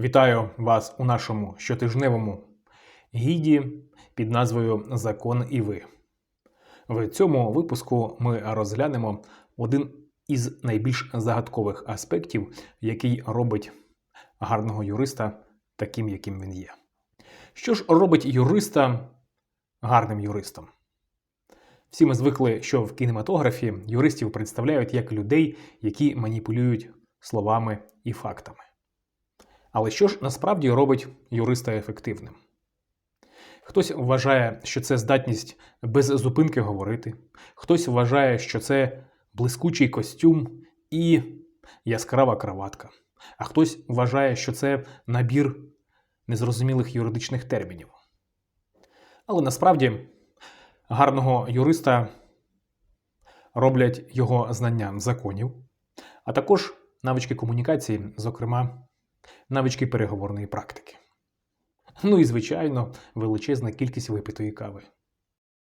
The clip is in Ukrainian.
Вітаю вас у нашому щотижневому гіді під назвою Закон і ви. В цьому випуску ми розглянемо один із найбільш загадкових аспектів, який робить гарного юриста таким, яким він є. Що ж робить юриста гарним юристом? Всі ми звикли, що в кінематографі юристів представляють як людей, які маніпулюють словами і фактами. Але що ж насправді робить юриста ефективним? Хтось вважає, що це здатність без зупинки говорити, хтось вважає, що це блискучий костюм і яскрава краватка, а хтось вважає, що це набір незрозумілих юридичних термінів. Але насправді гарного юриста роблять його знання законів, а також навички комунікації, зокрема, навички переговорної практики. Ну і, звичайно, величезна кількість випитої кави.